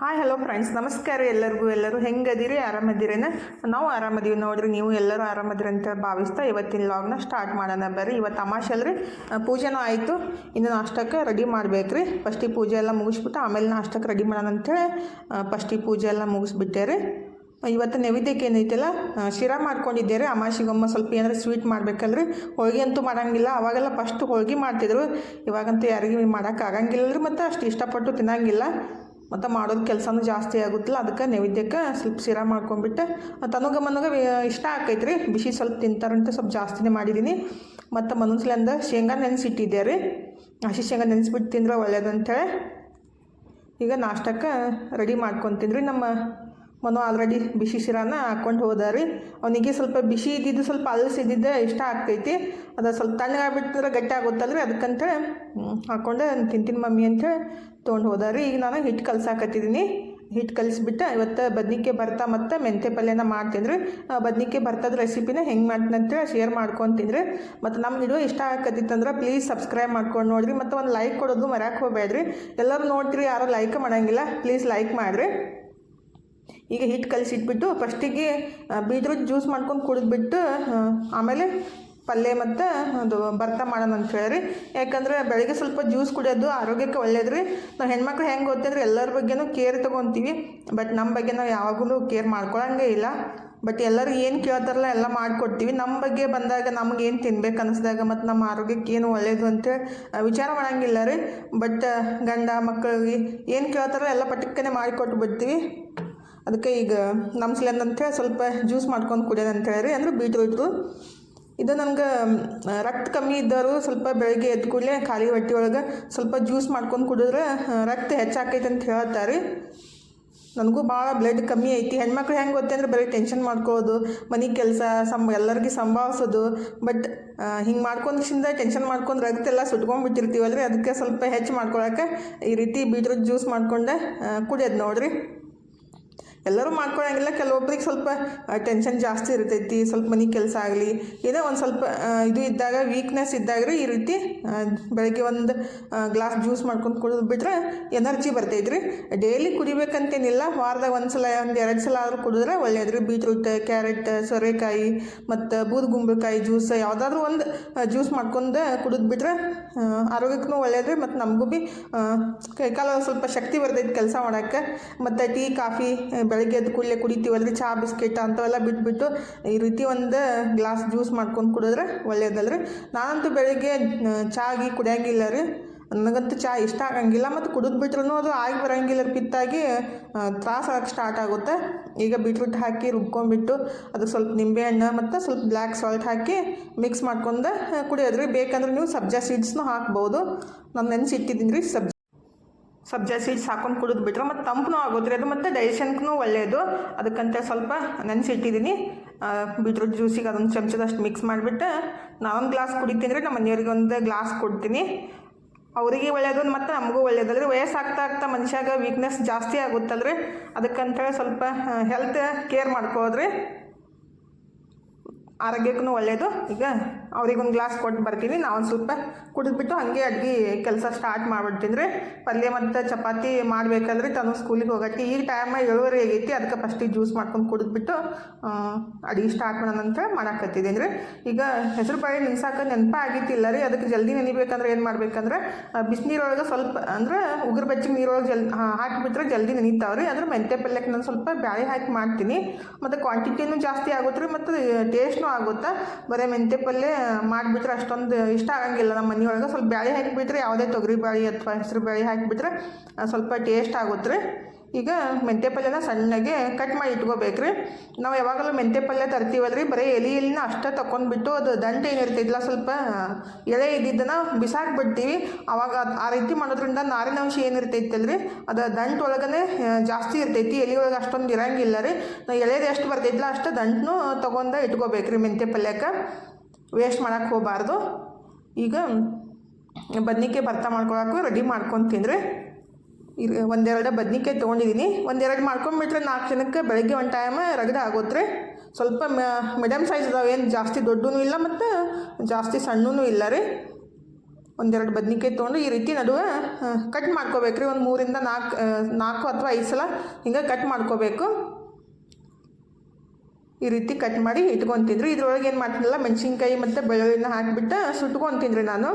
Hi hello friends ನಮಸ್ಕಾರ ಎಲ್ಲರಿಗೂ. ಎಲ್ಲರೂ ಹೆಂಗದಿರಿ? ಆರಾಮದಿರೇನ? ನಾವು ಆರಾಮದೀವಿ ನೋಡ್ರಿ. ನೀವು ಎಲ್ಲರೂ ಆರಾಮದಿರಿ ಅಂತ ಭಾವಿಸ್ತಾ ಇವತ್ತಿನ ಲಾಗ್ನ ಸ್ಟಾರ್ಟ್ ಮಾಡೋಣ ಬರ್ರಿ. ಇವತ್ತು ಅಮಾಶೆ ಅಲ್ರಿ. ಪೂಜೆನೂ ಆಯಿತು. ಇನ್ನು ನಾಷ್ಟಕ್ಕೆ ರೆಡಿ ಮಾಡ್ಬೇಕ್ರಿ. ಫಸ್ಟಿಗೆ ಪೂಜೆ ಎಲ್ಲ ಮುಗಿಸ್ಬಿಟ್ಟು ಆಮೇಲೆ ನಾಷ್ಟಕ್ಕೆ ರೆಡಿ ಮಾಡೋಣ ಅಂತೇಳಿ ಫಸ್ಟಿಗೆ ಪೂಜೆ ಎಲ್ಲ ಮುಗಿಸ್ಬಿಟ್ಟೆ ರೀ ಇವತ್ತು ನೈವೇದ್ಯಕ್ಕೆ ಏನೈತಿಲ್ಲ ಶಿರಾ ಮಾಡ್ಕೊಂಡಿದ್ದೆ ರೀ ಅಮಾಶಿಗೊಮ್ಮ ಸ್ವಲ್ಪ ಏನಾರ ಸ್ವೀಟ್ ಮಾಡ್ಬೇಕಲ್ರಿ. ಹೋಳಿಗೆ ಅಂತೂ ಮಾಡೋಂಗಿಲ್ಲ. ಅವಾಗೆಲ್ಲ ಫಸ್ಟ್ ಹೋಳಿಗೆ ಮಾಡ್ತಿದ್ರು. ಇವಾಗಂತೂ ಯಾರಿಗೂ ಮಾಡೋಕ್ಕಾಗಂಗಿಲ್ಲ ರೀ ಮತ್ತು ಅಷ್ಟು ಇಷ್ಟಪಟ್ಟು ತಿನ್ನಂಗಿಲ್ಲ. ಮತ್ತು ಮಾಡೋದು ಕೆಲಸನೂ ಜಾಸ್ತಿ ಆಗುತ್ತಿಲ್ಲ. ಅದಕ್ಕೆ ನೈವೇದ್ಯಕ್ಕೆ ಸ್ವಲ್ಪ ಶಿರಾ ಮಾಡ್ಕೊಂಡ್ಬಿಟ್ಟು. ತನಗ ಮನಗ ಇಷ್ಟ ಆಕೈತ್ರಿ. ಬಿಸಿ ಸ್ವಲ್ಪ ತಿಂತಾರಂತ, ಸ್ವಲ್ಪ ಜಾಸ್ತಿನೇ ಮಾಡಿದ್ದೀನಿ ಮತ್ತು ಮನಸ್ಲಿಂದ ಶೇಂಗಾ ನೆನೆಸಿಟ್ಟಿದ್ದೆ ರೀ ಹಸಿ ಶೇಂಗಾ ನೆನೆಸ್ಬಿಟ್ಟು ತಿಂದ್ರೆ ಒಳ್ಳೇದಂತೇಳಿ. ಈಗ ನಾಷ್ಟಕ್ಕೆ ರೆಡಿ ಮಾಡ್ಕೊತೀನಿ ರೀ ನಮ್ಮ ಮನು ಆಲ್ರೆಡಿ ಬಿಸಿ ಶಿರಾನ ಹಾಕ್ಕೊಂಡು ಹೋದ ರೀ ಅವನಿಗೆ ಸ್ವಲ್ಪ ಬಿಸಿ ಇದ್ದಿದ್ದು, ಸ್ವಲ್ಪ ಅಲಸಿದ್ದಿದ್ದೆ ಇಷ್ಟ ಆಗ್ತೈತಿ. ಅದು ಸ್ವಲ್ಪ ತಣ್ಣಗಾಗ್ಬಿಟ್ಟಿದ್ರೆ ಗಟ್ಟಿ ಆಗುತ್ತಲ್ಲ ರೀ ಅದಕ್ಕಂತೇಳಿ ಹಾಕ್ಕೊಂಡು ತಿಂತೀನಿ ಮಮ್ಮಿ ಅಂತೇಳಿ ತೊಗೊಂಡು ರೀ ಈಗ ನಾನು ಹಿಟ್ಟು ಕಲ್ಸಾಕತ್ತಿದ್ದೀನಿ ಹಿಟ್ಟು ಕಲಿಸ್ಬಿಟ್ಟು ಇವತ್ತು ಬದ್ನಿಕಾಯಿ ಬರ್ತಾ ಮತ್ತು ಮೆಂತೆ ಪಲ್ಯನ ಮಾಡ್ತೀನಿ ರೀ ಬದ್ನಿಕಾಯಿ ಬರ್ತದ ರೆಸಿಪಿನ ಹೆಂಗೆ ಮಾಡ್ತೀನಿ ಶೇರ್ ಮಾಡ್ಕೊತೀನಿ ಮತ್ತು ನಮ್ಮ ವಿಡಿಯೋ ಇಷ್ಟ ಆಗತ್ತಿತ್ತಂದ್ರೆ ಪ್ಲೀಸ್ ಸಬ್ಸ್ಕ್ರೈಬ್ ಮಾಡ್ಕೊಂಡು ನೋಡಿರಿ. ಮತ್ತು ಒಂದು ಲೈಕ್ ಕೊಡೋದು ಮರ್ಯಾಕೆ ಹೋಗ್ಬೇಡ್ರಿ. ಎಲ್ಲರೂ ನೋಡ್ತೀರಿ, ಯಾರೋ ಲೈಕ್ ಮಾಡಂಗಿಲ್ಲ ಪ್ಲೀಸ್ ಲೈಕ್ ಮಾಡಿರಿ. ಈಗ ಹಿಟ್ಟು ಕಲಿಸಿಟ್ಬಿಟ್ಟು ಫಸ್ಟಿಗೆ ಬೀಟ್ರೂಟ್ ಜ್ಯೂಸ್ ಮಾಡ್ಕೊಂಡು ಕುಡಿದ್ಬಿಟ್ಟು ಆಮೇಲೆ ಪಲ್ಯ ಮತ್ತು ಅದು ಭರ್ತಾ ಮಾಡೋಣ ಅಂತ ಹೇಳಿ ಯಾಕಂದ್ರೆ ಬೆಳಗ್ಗೆ ಸ್ವಲ್ಪ ಜ್ಯೂಸ್ ಕುಡಿಯೋದು ಆರೋಗ್ಯಕ್ಕೆ ಒಳ್ಳೇದು ರೀ ನಾವು ಹೆಣ್ಮಕ್ಳು ಹೆಂಗೆ ಗೊತ್ತಂದ್ರೆ ಎಲ್ಲರ ಬಗ್ಗೆನೂ ಕೇರ್ ತೊಗೊತೀವಿ. ಬಟ್ ನಮ್ಮ ಬಗ್ಗೆ ನಾವು ಯಾವಾಗಲೂ ಕೇರ್ ಮಾಡ್ಕೊಳಂಗೇ ಇಲ್ಲ. ಬಟ್ ಎಲ್ಲರೂ ಏನು ಕೇಳ್ತಾರಲ್ಲ ಎಲ್ಲ ಮಾಡಿಕೊಡ್ತೀವಿ. ನಮ್ಮ ಬಗ್ಗೆ ಬಂದಾಗ ನಮ್ಗೆ ಏನು ತಿನ್ಬೇಕು ಅನಿಸ್ದಾಗ ಮತ್ತು ನಮ್ಮ ಆರೋಗ್ಯಕ್ಕೆ ಏನು ಒಳ್ಳೆಯದು ಅಂತೇಳಿ ವಿಚಾರ ಮಾಡಂಗಿಲ್ಲ ರೀ. ಬಟ್ ಗಂಡ ಮಕ್ಕಳಿಗೆ ಏನು ಕೇಳ್ತಾರಲ್ಲ ಎಲ್ಲ ಪಟಕ್ಕನೆ ಮಾಡಿಕೊಟ್ಟು ಬಿಡ್ತೀವಿ ಅದಕ್ಕೆ ಈಗ ನಮ್ಮ ಅಂತೇಳಿ ಸ್ವಲ್ಪ ಜ್ಯೂಸ್ ಮಾಡ್ಕೊಂಡು ಕುಡಿಯೋದು ಅಂತ ಹೇಳಿ ಅಂದ್ರೆ ಬೀಟ್ರೂಟ್ರು ಇದು ನಮ್ಗೆ ರಕ್ತ ಕಮ್ಮಿ ಇದ್ದವರು ಸ್ವಲ್ಪ ಬೆಳಗ್ಗೆ ಎದ್ದ ಕೂಡಲೇ ಖಾಲಿ ಹೊಟ್ಟೆ ಒಳಗೆ ಸ್ವಲ್ಪ ಜ್ಯೂಸ್ ಮಾಡ್ಕೊಂಡು ಕುಡಿದ್ರೆ ರಕ್ತ ಹೆಚ್ಚಾಕೈತೆ ಅಂತ ಹೇಳ್ತಾರೆ. ನನಗೂ ಭಾಳ ಬ್ಲಡ್ ಕಮ್ಮಿ ಐತಿ. ಹೆಣ್ಮಕ್ಳು ಹೆಂಗೆ ಗೊತ್ತಂದ್ರೆ ಬರೀ ಟೆನ್ಷನ್ ಮಾಡ್ಕೊಳ್ಳೋದು, ಮನೆ ಕೆಲಸ ಸಂ ಎಲ್ಲರಿಗೂ ಸಂಭಾವಿಸೋದು ಬಟ್ ಹಿಂಗೆ ಮಾಡ್ಕೊಂಡ್ರಿಂದ ಟೆನ್ಷನ್ ಮಾಡ್ಕೊಂಡು ರಕ್ತ ಎಲ್ಲ ಸುಟ್ಕೊಂಡ್ಬಿಟ್ಟಿರ್ತೀವಲ್ರಿ ಅದಕ್ಕೆ ಸ್ವಲ್ಪ ಹೆಚ್ಚು ಮಾಡ್ಕೊಳಕ್ಕೆ ಈ ರೀತಿ ಬೀಟ್ರೂಟ್ ಜ್ಯೂಸ್ ಮಾಡ್ಕೊಂಡು ಕುಡಿಯೋದು ನೋಡ್ರಿ. ಎಲ್ಲರೂ ಮಾಡ್ಕೊಳಂಗಿಲ್ಲ. ಕೆಲವೊಬ್ರಿಗೆ ಸ್ವಲ್ಪ ಟೆನ್ಷನ್ ಜಾಸ್ತಿ ಇರ್ತೈತಿ. ಸ್ವಲ್ಪ ಮನೆ ಕೆಲಸ ಆಗಲಿ, ಏನೋ ಒಂದು ಸ್ವಲ್ಪ ಇದು ಇದ್ದಾಗ ವೀಕ್ನೆಸ್ ಇದ್ದಾಗ ಈ ರೀತಿ ಬೆಳಗ್ಗೆ ಒಂದು ಗ್ಲಾಸ್ ಜ್ಯೂಸ್ ಮಾಡ್ಕೊಂಡು ಕುಡಿದು ಬಿಟ್ಟರೆ ಎನರ್ಜಿ ಬರ್ತೈತೆ ರೀ ಡೈಲಿ ಕುಡಿಬೇಕಂತೇನಿಲ್ಲ. ವಾರದಾಗ ಒಂದು ಸಲ, ಒಂದು ಎರಡು ಸಲ ಆದರೂ ಕುಡಿದ್ರೆ ಒಳ್ಳೆಯದು ರೀ ಬೀಟ್ರೂಟ್ ಕ್ಯಾರೆಟ್ ಸೋರೆಕಾಯಿ, ಮತ್ತು ಬೂದುಗುಂಬಳಕಾಯಿ ಜ್ಯೂಸ್ ಯಾವುದಾದ್ರೂ ಒಂದು ಜ್ಯೂಸ್ ಮಾಡ್ಕೊಂಡು ಕುಡಿದು ಬಿಟ್ರೆ ಆರೋಗ್ಯಕ್ಕೂ ಒಳ್ಳೇದು ಮತ್ತು ನಮಗೂ ಭೀ ಕೈಕಾಲ ಸ್ವಲ್ಪ ಶಕ್ತಿ ಬರ್ತೈತೆ ಕೆಲಸ ಮಾಡೋಕ್ಕೆ. ಮತ್ತು ಟೀ, ಕಾಫಿ ಬೆಳಗ್ಗೆ ಎದ್ದು ಕೂಡಲೇ ಕುಡಿತೀವಲ್ರಿ ಚಹಾ ಬಿಸ್ಕೆಟ್ ಅಂಥವೆಲ್ಲ ಬಿಟ್ಬಿಟ್ಟು ಈ ರೀತಿ ಒಂದು ಗ್ಲಾಸ್ ಜ್ಯೂಸ್ ಮಾಡ್ಕೊಂಡು ಕುಡಿದ್ರೆ ಒಳ್ಳೇದಲ್ರಿ. ನಾನಂತೂ ಬೆಳಗ್ಗೆ ಚಹಾಗಿ ಕುಡಿಯೋಂಗಿಲ್ಲ ರೀ. ನನಗಂತೂ ಚಹಾ ಇಷ್ಟ ಆಗಂಗಿಲ್ಲ. ಮತ್ತು ಕುಡಿದು ಬಿಟ್ರೂ ಅದು ಆಗಿ ಬರೋಂಗಿಲ್ಲ ಪಿತ್ತಾಗಿ. ತ್ರಾಸ ಆಗಕ್ಕೆ ಸ್ಟಾರ್ಟ್ ಆಗುತ್ತೆ. ಈಗ ಬೀಟ್ರೂಟ್ ಹಾಕಿ ರುಬ್ಕೊಂಡ್ಬಿಟ್ಟು ಅದಕ್ಕೆ ಸ್ವಲ್ಪ ನಿಂಬೆಹಣ್ಣು ಮತ್ತು ಸ್ವಲ್ಪ ಬ್ಲ್ಯಾಕ್ ಸಾಲ್ಟ್ ಹಾಕಿ ಮಿಕ್ಸ್ ಮಾಡ್ಕೊಂಡು ಕುಡಿಯೋದ್ರಿ. ಬೇಕಂದ್ರೆ ನೀವು ಸಬ್ಜಾ ಸೀಡ್ಸ್ನೂ ಹಾಕ್ಬೋದು. ನಾನು ನೆನೆಸಿಟ್ಟಿದ್ದೀನಿ ರೀ ಸಬ್ಜಿ. ಸಬ್ಜಾ ಸೀಡ್ಸ್ ಹಾಕೊಂಡು ಕುಡಿದು ಬಿಟ್ರೆ ಮತ್ತು ತಂಪನೂ ಆಗುತ್ತೆ ಅದು ಮತ್ತು ಡೈಜೆಷನ್ಗೂ ಒಳ್ಳೆಯದು ಅದಕ್ಕಂತ ಸ್ವಲ್ಪ ನೆನೆಸಿಟ್ಟಿದ್ದೀನಿ ಬೀಟ್ರೂಟ್ ಜ್ಯೂಸಿಗೆ ಅದೊಂದು ಚಮಚದಷ್ಟು ಮಿಕ್ಸ್ ಮಾಡಿಬಿಟ್ಟು ನಾವೊಂದು ಗ್ಲಾಸ್ ಕುಡಿತೀನಿ ನಮ್ಮ ಮನೆಯವ್ರಿಗೆ ಒಂದು ಗ್ಲಾಸ್ ಕೊಡ್ತೀನಿ. ಅವರಿಗೆ ಒಳ್ಳೆಯದು ಮತ್ತು ನಮಗೂ ಒಳ್ಳೆಯದಲ್ರಿ ವಯಸ್ಸಾಗ್ತಾ ಆಗ್ತಾ ಮನುಷ್ಯಾಗ ವೀಕ್ನೆಸ್ ಜಾಸ್ತಿ ಆಗುತ್ತಲ್ರಿ. ಅದಕ್ಕಂತೇಳಿ ಸ್ವಲ್ಪ ಹೆಲ್ತ್ ಕೇರ್ ಮಾಡ್ಕೋದ್ರಿ. ಆರೋಗ್ಯಕ್ಕೂ ಒಳ್ಳೆಯದು ಈಗ ಅವ್ರಿಗೊಂದು ಗ್ಲಾಸ್ ಕೊಟ್ಟು ಬರ್ತೀನಿ. ನಾವು ಒಂದು ಸ್ವಲ್ಪ ಕುಡಿದ್ಬಿಟ್ಟು ಹಾಗೆ ಅಡ್ಗೆ ಕೆಲಸ ಸ್ಟಾರ್ಟ್ ಮಾಡ್ಬಿಡ್ತೀನಿ ರೀ ಪಲ್ಯ ಮತ್ತು ಚಪಾತಿ ಮಾಡಬೇಕಂದ್ರೆ ತಾನು ಸ್ಕೂಲಿಗೆ ಹೋಗಕ್ಕೆ ಈಗ ಟೈಮ್ ಏಳುವರೆ ಆಗೈತಿ. ಅದಕ್ಕೆ ಫಸ್ಟಿಗೆ ಜ್ಯೂಸ್ ಮಾಡ್ಕೊಂಡು ಕುಡಿದ್ಬಿಟ್ಟು ಅಡುಗೆ ಸ್ಟಾರ್ಟ್ ಮಾಡೋಣ ಅಂತ ಮಾಡಾಕತ್ತಿದ್ದೀನಿ ರೀ ಈಗ ಹೆಸರು ಬೇಳೆ ನೆನ್ಸಾಕ ನೆನಪ ಆಗಿತ್ತಿಲ್ಲ ರೀ. ಅದಕ್ಕೆ ಜಲ್ದಿ ನೆನಿಬೇಕಂದ್ರೆ ಏನು ಮಾಡ್ಬೇಕಂದ್ರೆ ಬಿಸಿನೀರೊಳಗೆ ಸ್ವಲ್ಪ ಅಂದ್ರೆ ಉಗುರು ಬಚ್ಚಿ ನೀರೊಳಗೆ ಜಲ್ ಹಾಕಿಬಿಟ್ರೆ ಜಲ್ದಿ ನೆನೀತಾವೆ ರೀ ಅಂದ್ರೆ ಮೆಂತ್ಯ ಪಲ್ಯಕ್ಕೆ ನಾನು ಸ್ವಲ್ಪ ಬ್ಯಾಳೆ ಹಾಕಿ ಮಾಡ್ತೀನಿ. ಮತ್ತು ಕ್ವಾಂಟಿಟಿನೂ ಜಾಸ್ತಿ ಆಗುತ್ತೆ ರೀ. ಮತ್ತು ಟೇಸ್ಟ್ನೂ ಆಗುತ್ತೆ? ಬರೀ ಮೆಂತ್ಯ ಪಲ್ಯ ಮಾಡಿಬಿಟ್ರೆ ಅಷ್ಟೊಂದು ಇಷ್ಟ ಆಗಂಗಿಲ್ಲ ನಮ್ಮ ಮನೆಯೊಳಗೆ. ಸ್ವಲ್ಪ ಬ್ಯಾಳಿ ಹಾಕಿಬಿಟ್ರೆ ಯಾವುದೇ ತೊಗರಿ ಬ್ಯಾಳಿ ಅಥವಾ ಹೆಸರು ಬ್ಯಾಳಿ ಹಾಕಿಬಿಟ್ರೆ ಸ್ವಲ್ಪ ಟೇಸ್ಟ್ ಆಗುತ್ತೆ. ರೀ ಈಗ ಮೆಂತ್ಯ ಪಲ್ಯನ ಸಣ್ಣಗೆ ಕಟ್ ಮಾಡಿ ಇಟ್ಕೋಬೇಕ್ರಿ. ನಾವು ಯಾವಾಗಲೂ ಮೆಂತ್ಯ ಪಲ್ಯ ತರ್ತೀವಲ್ರಿ? ಬರೀ ಎಲೆ ಎಲೆನ ಅಷ್ಟೇ ತಗೊಂಡ್ಬಿಟ್ಟು ಅದು ದಂಟು ಏನಿರ್ತೈತಿಲ್ಲ ಸ್ವಲ್ಪ ಎಳೆ ಇದ್ದಿದ್ದನ್ನು ಬಿಸಾಕ್ಬಿಡ್ತೀವಿ. ಅದ್- ಆ ರೀತಿ ಮಾಡೋದ್ರಿಂದ ನಾರಿನಾಂಶ ಏನಿರ್ತೈತಲ್ಲ ರೀ ಅದು ದಂಟು ಒಳಗನೆ ಜಾಸ್ತಿ ಇರ್ತೈತಿ. ಎಲೆ ಒಳಗೆ ಅಷ್ಟೊಂದು ಇರಂಗಿಲ್ಲ ರೀ. ಎಳೆದು ಎಷ್ಟು ಬರ್ತೈತಿಲ್ಲ ಅಷ್ಟು ದಂಟನ್ನು ತೊಗೊಂಡು ಇಟ್ಕೋಬೇಕ್ರಿ ಮೆಂತ್ಯ ಪಲ್ಯಕ್ಕೆ. ವೇಸ್ಟ್ ಮಾಡಕ್ಕೆ ಹೋಗಬಾರ್ದು. ಈಗ ಬದ್ನಿಕಾಯಿ ಭರ್ತಾ ಮಾಡ್ಕೊಳಕ್ಕೂ ರೆಡಿ ಮಾಡ್ಕೊಂಡು ತಿಂದರೆ ಒಂದೆರಡು ಬದ್ನಿಕಾಯಿ ತೊಗೊಂಡಿದ್ದೀನಿ ಒಂದೆರಡು ಮಾಡ್ಕೊಂಬಿಟ್ರೆ ನಾಲ್ಕು ಜನಕ್ಕೆ ಬೆಳಗ್ಗೆ ಒಂದು ಟೈಮ್ ರಗಡೆ ಆಗುತ್ತೆ ರೀ ಸ್ವಲ್ಪ ಮೀಡಿಯಮ್ ಸೈಜ್ ಇದಾವೆ ಏನು ಜಾಸ್ತಿ ದೊಡ್ಡೂ ಇಲ್ಲ ಮತ್ತು ಜಾಸ್ತಿ ಸಣ್ಣೂ ಇಲ್ಲ ರೀ. ಒಂದೆರಡು ಬದ್ನಿಕಾಯಿ ತೊಗೊಂಡು ಈ ರೀತಿ ನಡುವೆ ಕಟ್ ಮಾಡ್ಕೋಬೇಕ್ರಿ. ಒಂದು ಮೂರಿಂದ ನಾಲ್ಕು ನಾಲ್ಕು ಅಥವಾ ಐದು ಸಲ ಹಿಂಗೆ ಕಟ್ ಮಾಡ್ಕೋಬೇಕು. ಈ ರೀತಿ ಕಟ್ ಮಾಡಿ ಇಟ್ಕೊಂತಿದ್ರು. ಇದ್ರೊಳಗೆ ಏನು ಮಾಡ್ತೀನಲ್ಲ ಮೆಣಸಿನ್ಕಾಯಿ ಮತ್ತು ಬೆಳ್ಳುಳ್ಳಿನ ಹಾಕಿಬಿಟ್ಟು ಸುಟ್ಕೊಂತಿದ್ರಿ ನಾನು.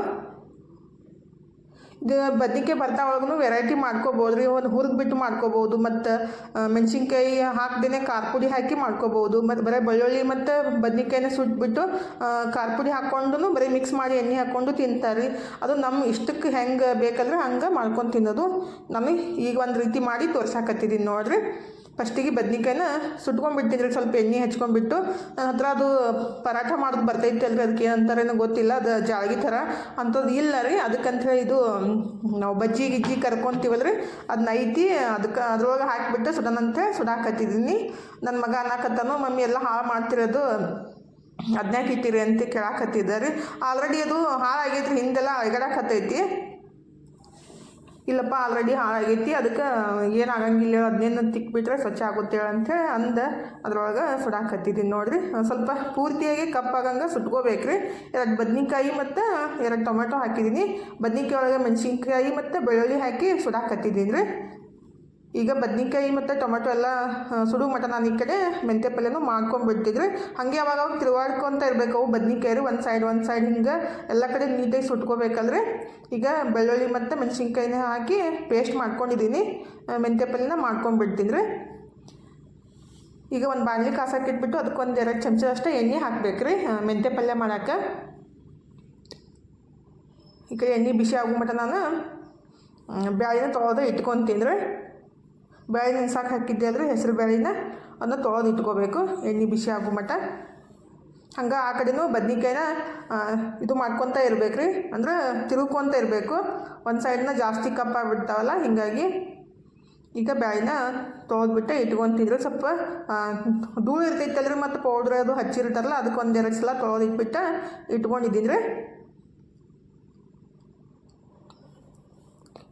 ಇದು ಬದ್ನಿಕಾಯಿ ಬರ್ತಾ ಒಳಗೂ ವೆರೈಟಿ ಮಾಡ್ಕೋಬೋದು ರೀ ಒಂದು ಹುರಿದ್ಬಿಟ್ಟು ಮಾಡ್ಕೋಬೋದು. ಮತ್ತು ಮೆಣಸಿನ್ಕಾಯಿ ಹಾಕ್ದೇ ಖಾರ ಪುಡಿ ಹಾಕಿ ಮಾಡ್ಕೋಬೋದು. ಮತ್ತು ಬರೀ ಬೆಳ್ಳುಳ್ಳಿ ಮತ್ತು ಬದ್ನಿಕಾಯಿನ ಸುಟ್ಬಿಟ್ಟು ಖಾರ ಪುಡಿ ಹಾಕ್ಕೊಂಡು ಬರೀ ಮಿಕ್ಸ್ ಮಾಡಿ ಎಣ್ಣೆ ಹಾಕ್ಕೊಂಡು ತಿಂತಾರೆ ರೀ ಅದು ನಮ್ಮ ಇಷ್ಟಕ್ಕೆ ಹೆಂಗೆ ಬೇಕಂದ್ರೆ ಹಂಗೆ ಮಾಡ್ಕೊಂಡು ತಿನ್ನೋದು. ನಮಗೆ ಈಗ ಒಂದು ರೀತಿ ಮಾಡಿ ತೋರ್ಸಾಕತ್ತಿದ್ದೀನಿ ನೋಡಿರಿ. ಫಸ್ಟಿಗೆ ಬದ್ನಿಕಾಯಿನ ಸುಟ್ಕೊಂಡ್ಬಿಟ್ಟಿದ್ರಿ ಸ್ವಲ್ಪ ಎಣ್ಣೆ ಹಚ್ಕೊಂಡ್ಬಿಟ್ಟು, ನನ್ನ ಹತ್ರ ಅದು ಪರಾಠ ಮಾಡೋದು ಬರ್ತೈತೆ ಅಲ್ರಿ ಅದಕ್ಕೆ ಏನಂತಾರೇನೋ ಗೊತ್ತಿಲ್ಲ, ಅದು ಜಾಳ್ಗಿ ಥರ. ಅಂಥದ್ದು ಇಲ್ಲ ರೀ ಅದಕ್ಕಂತ ಹೇಳಿ ಇದು, ನಾವು ಬಜ್ಜಿ ಗಿಜ್ಜಿ ಕರ್ಕೊಂತೀವಲ್ರಿ ಅದನ್ನ ಐತಿ, ಅದಕ್ಕೆ ಅದ್ರೊಳಗೆ ಹಾಕಿಬಿಟ್ಟು ಸುಡನಂತೆ ಸುಡಾಕತ್ತಿದ್ದೀನಿ ನನ್ನ ಮಗ ಅನ್ನಕತ್ತಾನು, ಮಮ್ಮಿ ಎಲ್ಲ ಹಾಳು ಮಾಡ್ತಿರೋದು ಅದನ್ಯಾಕೆ ಇಟ್ಟಿರಿ ಅಂತ ಕೇಳಾಕತ್ತಿದ್ದಾರೆ ಆಲ್ರೆಡಿ ಅದು ಹಾಳಾಗೈತ್ರಿ, ಹಿಂದೆಲ್ಲ ಅಳಗಡಾಕತ್ತೈತಿ. ಇಲ್ಲಪ್ಪ ಆಲ್ರೆಡಿ ಹಾಳಾಗೈತಿ, ಅದಕ್ಕೆ ಏನಾಗಂಗಿಲ್ಲ ಅದನ್ನೇನು ತಿಕ್ಬಿಟ್ರೆ ಸ್ವಚ್ಛ ಆಗುತ್ತೆ ಅಂತೇಳಿ ಅಂದ. ಅದ್ರೊಳಗೆ ಸುಡಾಕತ್ತಿದ್ದೀನಿ ನೋಡಿರಿ. ಸ್ವಲ್ಪ ಪೂರ್ತಿಯಾಗಿ ಕಪ್ಪಾಗಂಗೆ ಸುಟ್ಕೋಬೇಕು ರೀ ಎರಡು ಬದ್ನಿಕಾಯಿ ಮತ್ತು ಎರಡು ಟೊಮೆಟೊ ಹಾಕಿದ್ದೀನಿ ಬದ್ನಿಕಾಯಿ ಒಳಗೆ ಮೆಣಸಿನ್ಕಾಯಿ ಮತ್ತು ಬೆಳ್ಳುಳ್ಳಿ ಹಾಕಿ ಸುಡಾಕತ್ತಿದ್ದೀನಿ ರೀ. ಈಗ ಬದ್ನಿಕಾಯಿ ಮತ್ತು ಟೊಮೆಟೊ ಎಲ್ಲ ಸುಡು ಮಟ ನಾನು ಈ ಕಡೆ ಮೆಂತ್ಯ ಪಲ್ಯನೂ ಮಾಡ್ಕೊಂಡ್ಬಿಡ್ತಿದ್ರೆ ಹಾಗೆ ಅವಾಗ ಅವಾಗ ತಿರುವಾಡ್ಕೊತ ಇರಬೇಕು. ಅವು ಒಂದು ಸೈಡ್ ಒಂದು ಸೈಡ್ ಹಿಂಗೆ ಎಲ್ಲ ಕಡೆ ನೀಟಾಗಿ ಸುಟ್ಕೋಬೇಕಲ್ರಿ. ಈಗ ಬೆಳ್ಳುಳ್ಳಿ ಮತ್ತು ಮೆಣಸಿನ್ಕಾಯಿನ ಹಾಕಿ ಪೇಸ್ಟ್ ಮಾಡ್ಕೊಂಡಿದ್ದೀನಿ. ಮೆಂತ್ಯ ಪಲ್ಯನ ಮಾಡ್ಕೊಂಡ್ಬಿಡ್ತೀನಿ ರೀ ಈಗ ಒಂದು ಬಾಣಲಿ ಕಾಸಾಕಿಟ್ಬಿಟ್ಟು ಇಟ್ಬಿಟ್ಟು ಅದಕ್ಕೆ ಒಂದು ಎರಡು ಚಮಚ ಅಷ್ಟೇ ಎಣ್ಣೆ ಹಾಕ್ಬೇಕು ರೀ ಮೆಂತ್ಯ ಪಲ್ಯ ಮಾಡೋಕ್ಕೆ ಈಗ ಎಣ್ಣೆ ಬಿಸಿ ಆಗೋ ಮಟ ನಾನು ಬ್ಯಾಳಿನ ತೊಳೆದು ಇಟ್ಕೊಂತೀನಿ ರೀ ಬ್ಯಾಳಿ ನೆನೆಸಾಕೆ ಹಾಕಿದ್ದೆ ಅಂದರೆ ಹೆಸರು ಬೇಳೆನ ಅದನ್ನ ತೊಳೆದು ಇಟ್ಕೋಬೇಕು. ಎಣ್ಣೆ ಬಿಸಿ ಆಗೋ ಮಟ್ಟ. ಹಂಗೆ ಆ ಕಡೆನೂ ಬದ್ನಿಕಾಯಿನ ಇದು ಮಾಡ್ಕೊತ ಇರ್ಬೇಕು ರೀ ಅಂದ್ರೆ ತಿರುಗ್ಕೊತ ಇರಬೇಕು. ಒಂದು ಸೈಡ್ನ ಜಾಸ್ತಿ ಕಪ್ಪಾಗಿಬಿಡ್ತಾವಲ್ಲ ಹೀಗಾಗಿ ಈಗ ಬ್ಯಾಳಿನ ತೊಳೆದ್ಬಿಟ್ಟು ಇಟ್ಕೊತಿದ್ರು. ಸ್ವಲ್ಪ ಧೂಳು ಇರ್ತೈತಲ್ರಿ ಮತ್ತು ಪೌಡ್ರ್ ಅದು ಹಚ್ಚಿರ್ತಾರಲ್ಲ ಅದಕ್ಕೆ ಒಂದೆರಡು ಸಲ ತೊಳೆದಿಟ್ಬಿಟ್ಟು ಇಟ್ಕೊಂಡಿದ್ದೀನಿ ರೀ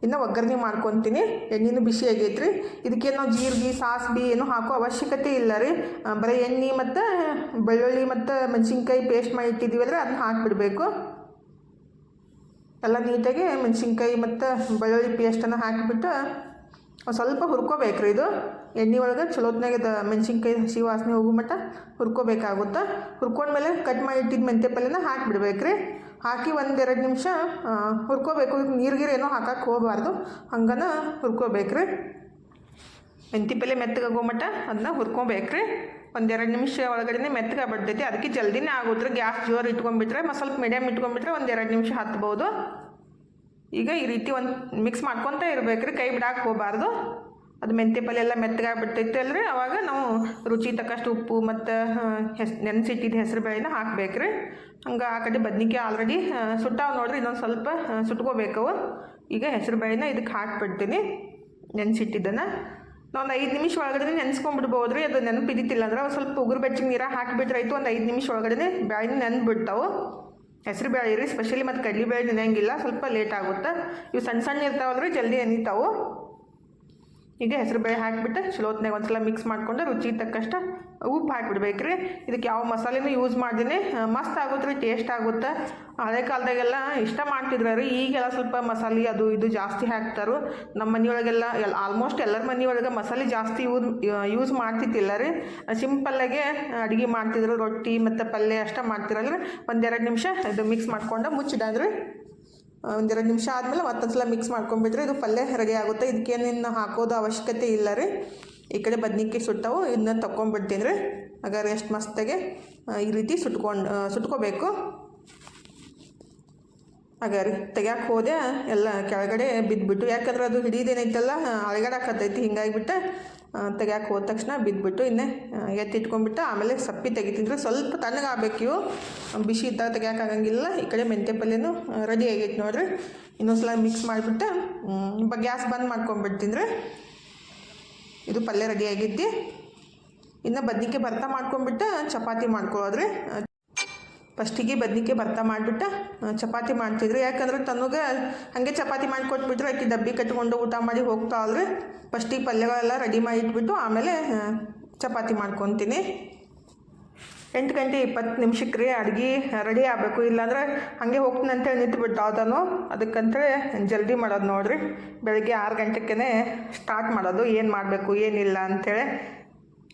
ಇನ್ನು ಒಗ್ಗರಣೆ ಮಾಡ್ಕೊತೀನಿ. ಎಣ್ಣೆನೂ ಬಿಸಿ ಆಗೈತ್ರಿ. ಇದಕ್ಕೆ ನಾವು ಜೀರಿಗೆ, ಸಾಸ್ಬಿ ಏನೂ ಹಾಕೋ ಅವಶ್ಯಕತೆ ಇಲ್ಲ ರೀ. ಬರೀ ಎಣ್ಣೆ ಮತ್ತು ಬೆಳ್ಳುಳ್ಳಿ ಮತ್ತು ಮೆಣಸಿನ್ಕಾಯಿ ಪೇಸ್ಟ್ ಮಾಡಿ ಇಟ್ಟಿದ್ದೀವಲ್ಲ ಅದನ್ನ ಹಾಕಿಬಿಡಬೇಕು. ಎಲ್ಲ ನೀಟಾಗಿ ಮೆಣಸಿನ್ಕಾಯಿ ಮತ್ತು ಬೆಳ್ಳುಳ್ಳಿ ಪೇಸ್ಟನ್ನು ಹಾಕಿಬಿಟ್ಟು ಸ್ವಲ್ಪ ಹುರ್ಕೋಬೇಕ್ರಿ ಇದು. ಎಣ್ಣೆ ಒಳಗೆ ಚಲೋತ್ನಾಗ ಇದು ಮೆಣಸಿನ್ಕಾಯಿ ಹಸಿ ವಾಸನೆ ಹೋಗೋ ಮಟ್ಟ ಹುರ್ಕೋಬೇಕಾಗುತ್ತೆ. ಹುರ್ಕೊಂಡ್ಮೇಲೆ ಕಟ್ ಮಾಡಿ ಇಟ್ಟಿದ್ದ ಮೆಂತ್ಯ ಪಲ್ಯನ ಹಾಕಿಬಿಡ್ಬೇಕ್ರಿ. ಹಾಕಿ ಒಂದೆರಡು ನಿಮಿಷ ಹುರ್ಕೋಬೇಕು. ನೀರು ಗೀರು ಏನೋ ಹಾಕಕ್ಕೆ ಹೋಗಬಾರ್ದು. ಹಂಗನ ಹುರ್ಕೋಬೇಕ್ರಿ. ಮೆಂತಿ ಪಲ್ಯ ಮೆತ್ತಗಾಗೋ ಮಟ್ಟ ಅದನ್ನ ಹುರ್ಕೊಬೇಕ್ರಿ. ಒಂದೆರಡು ನಿಮಿಷ ಒಳಗಡೆ ಮೆತ್ತಗೆ ಬರ್ತೈತಿ ಅದಕ್ಕೆ ಜಲ್ದಿನೇ ಆಗೋದ್ರೆ ಗ್ಯಾಸ್ ಜೋರು ಇಟ್ಕೊಂಡ್ಬಿಟ್ರೆ ಸ್ವಲ್ಪ ಮೀಡಿಯಮ್ ಇಟ್ಕೊಂಡ್ಬಿಟ್ರೆ ಒಂದೆರಡು ನಿಮಿಷ ಹತ್ಬೋದು. ಈಗ ಈ ರೀತಿ ಒಂದು ಮಿಕ್ಸ್ ಮಾಡ್ಕೊತ ಇರಬೇಕ್ರಿ. ಕೈ ಬಿಡಾಕೆ ಹೋಗಬಾರ್ದು. ಅದು ಮೆಂತೆ ಪಲ್ಯ ಎಲ್ಲ ಮೆತ್ತಗಾಗ್ಬಿಡ್ತೈತೆ ಅಲ್ರಿ? ಅವಾಗ ನಾವು ರುಚಿ ತಕ್ಕಷ್ಟು ಉಪ್ಪು ಮತ್ತು ಹೆಸ್, ನೆನೆಸಿಟ್ಟಿದ್ದು ಹೆಸರು ಬೇಳೆನ ಹಾಕ್ಬೇಕ್ರಿ. ಹಂಗೆ ಆ ಕಡೆ ಬದ್ನಿಕಾಯಿ ಆಲ್ರೆಡಿ ಸುಟ್ಟಾವ ನೋಡ್ರಿ, ಇನ್ನೊಂದು ಸ್ವಲ್ಪ ಸುಟ್ಕೋಬೇಕು ಈಗ ಹೆಸರು ಬೇಳೆನ ಇದಕ್ಕೆ ಹಾಕ್ಬಿಡ್ತೀನಿ, ನೆನೆಸಿಟ್ಟಿದ್ದನ್ನು. ನಾವು ಒಂದು ಐದು ನಿಮಿಷ ಒಳಗಡೆ ನೆನೆಸ್ಕೊಂಡ್ಬಿಡ್ಬೋದು ರೀ ಅದು ನೆನಪಿದ್ದಿತ್ತಿಲ್ಲ ಅಂದ್ರೆ ಒಂದು ಸ್ವಲ್ಪ ಉಗುರು ಬೆಚ್ಚಿಗೆ ನೀರಾಗ ಹಾಕಿಬಿಟ್ರೆ ಆಯಿತು ಒಂದು ಐದು ನಿಮಿಷ ಒಳಗಡೆ ಬ್ಯಾಳಿನ ನೆನ್ಬಿಡ್ತಾವೆ. ಹೆಸರು ಬೇಳೆ ರೀ ಸ್ಪೆಷಲಿ ಮತ್ತು ಕಡ್ಲಿ ಬೇಳೆ ನೆನೆಯಂಗಿಲ್ಲ, ಸ್ವಲ್ಪ ಲೇಟ್ ಆಗುತ್ತೆ. ಇವು ಸಣ್ಣ ಸಣ್ಣ ಇರ್ತಾವಲ್ರಿ, ಜಲ್ದಿ ನೆನಿತಾವು ಈಗ ಹೆಸರು ಬೇಳೆ ಹಾಕಿಬಿಟ್ಟು ಚಲೋತ್ನಾಗ ಒಂದ್ಸಲ ಮಿಕ್ಸ್ ಮಾಡ್ಕೊಂಡು ರುಚಿಗೆ ತಕ್ಕಷ್ಟು ಉಪ್ಪು ಹಾಕಿಬಿಡ್ಬೇಕ್ರಿ. ಇದಕ್ಕೆ ಯಾವ ಮಸಾಲೆನೂ ಯೂಸ್ ಮಾಡ್ದೇನೆ. ಮಸ್ತ್ ಆಗುತ್ತೆ ರೀ ಟೇಸ್ಟ್ ಆಗುತ್ತೆ. ಹಳೆ ಕಾಲದಾಗೆಲ್ಲ ಇಷ್ಟ ಮಾಡ್ತಿದ್ರು ರೀ, ಈಗೆಲ್ಲ ಸ್ವಲ್ಪ ಮಸಾಲೆ ಅದು ಇದು ಜಾಸ್ತಿ ಹಾಕ್ತಾರೆ. ನಮ್ಮ ಮನೆಯೊಳಗೆಲ್ಲ ಎಲ್ಲ ಆಲ್ಮೋಸ್ಟ್ ಎಲ್ಲರ ಮನೆಯೊಳಗೆ ಮಸಾಲೆ ಜಾಸ್ತಿ ಯೂಸ್ ಯೂಸ್ ಮಾಡ್ತಿದ್ದಿಲ್ಲ ರೀ. ಸಿಂಪಲ್ಲಾಗೆ ಅಡುಗೆ ಮಾಡ್ತಿದ್ರು, ರೊಟ್ಟಿ ಮತ್ತು ಪಲ್ಯ ಅಷ್ಟೇ ಮಾಡ್ತಿರಲ್ರಿ. ಒಂದೆರಡು ನಿಮಿಷ ಇದು ಮಿಕ್ಸ್ ಮಾಡ್ಕೊಂಡು ಮುಚ್ಚಿಡಂದ್ರಿ. ಒಂದೆರಡು ನಿಮಿಷ ಆದಮೇಲೆ ಮತ್ತೊಂದ್ಸಲ ಮಿಕ್ಸ್ ಮಾಡ್ಕೊಂಡ್ಬಿಟ್ರೆ ಇದು ಪಲ್ಯ ರೆಡಿ ಆಗುತ್ತೆ. ಇದಕ್ಕೇನಿನ್ನು ಹಾಕೋದು ಅವಶ್ಯಕತೆ ಇಲ್ಲ ರೀ. ಈ ಕಡೆ ಬದ್ನಿಕಾಯಿ ಸುಟ್ಟವು, ಇದನ್ನ ತಗೊಂಡ್ಬಿಡ್ತೀನಿ ರೀ. ಹಾಗಾದ್ರೆ ಎಷ್ಟು ಮಸ್ತಾಗೆ ಈ ರೀತಿ ಸುಟ್ಕೊಂಡು ಸುಟ್ಕೋಬೇಕು. ಹಾಗಾರಿ ತೆಗ್ಯಾಕೆ ಹೋದೆ, ಎಲ್ಲ ಕೆಳಗಡೆ ಬಿದ್ದುಬಿಟ್ಟು ಯಾಕಂದ್ರೆ ಅದು ಹಿಡಿದೇನೈತಲ್ಲ ಅಳಗಡಾಕತ್ತೈತಿ ಹಿಂಗಾಗಿಬಿಟ್ಟು. ತೆಗ್ಯಾಕೆ ಹೋದ ತಕ್ಷಣ ಬಿದ್ದುಬಿಟ್ಟು ಇನ್ನೇ ಎತ್ತಿಟ್ಕೊಂಡ್ಬಿಟ್ಟು ಆಮೇಲೆ ಸಪ್ಪಿ ತೆಗಿತೀನಿ ಸ್ವಲ್ಪ ತಣ್ಣಗಾಗಬೇಕು ಇವು. ಬಿಸಿ ಇದ್ದಾಗ ತೆಗ್ಯಾಕೆ ಆಗಂಗಿಲ್ಲ. ಈ ಕಡೆ ಮೆಂತ್ಯ ಪಲ್ಯನೂ ರೆಡಿ ಆಗೈತೆ ನೋಡ್ರಿ. ಇನ್ನೊಂದ್ಸಲ ಮಿಕ್ಸ್ ಮಾಡಿಬಿಟ್ಟು ಗ್ಯಾಸ್ ಬಂದ್ ಮಾಡ್ಕೊಂಡ್ಬಿಡ್ತೀನಿ ಇದು ಪಲ್ಯ ರೆಡಿ ಆಗಿದ್ದೆ. ಇನ್ನು ಬದ್ನಿಕಾಯಿ ಭರ್ತಾ ಮಾಡ್ಕೊಂಡ್ಬಿಟ್ಟು ಚಪಾತಿ ಮಾಡ್ಕೊಳ್ಳೋದ್ರಿ ಫಸ್ಟಿಗೆ ಬದ್ನಿಕಾಯಿ ಭತ್ತ ಮಾಡಿಬಿಟ್ಟು ಚಪಾತಿ ಮಾಡ್ತಿದ್ರು. ಯಾಕಂದ್ರೆ ತನಗೆ ಹಾಗೆ ಚಪಾತಿ ಮಾಡಿ ಕೊಟ್ಬಿಟ್ರೆ ಆಕೆ ಡಬ್ಬಿ ಕಟ್ಕೊಂಡು ಊಟ ಮಾಡಿ ಹೋಗ್ತಾವಲ್ರಿ ಫಸ್ಟಿಗೆ ಪಲ್ಯಗಳೆಲ್ಲ ರೆಡಿ ಮಾಡಿ ಇಟ್ಬಿಟ್ಟು ಆಮೇಲೆ ಚಪಾತಿ ಮಾಡ್ಕೊತೀನಿ. ಎಂಟು ಗಂಟೆ ಇಪ್ಪತ್ತು ನಿಮಿಷಕ್ಕೆ ರೀ ಅಡುಗೆ ರೆಡಿ ಆಗಬೇಕು. ಇಲ್ಲಾಂದ್ರೆ ಹಾಗೆ ಹೋಗ್ತೀನಿ ಅಂತೇಳಿ ನಿಂತು ಅದನ್ನು ಅದಕ್ಕಂತೇಳಿ ಜಲ್ದಿ ಮಾಡೋದು ನೋಡಿರಿ. ಬೆಳಗ್ಗೆ ಆರು ಗಂಟೆಗೆ ಸ್ಟಾರ್ಟ್ ಮಾಡೋದು. ಏನು ಮಾಡಬೇಕು, ಏನಿಲ್ಲ ಅಂಥೇಳಿ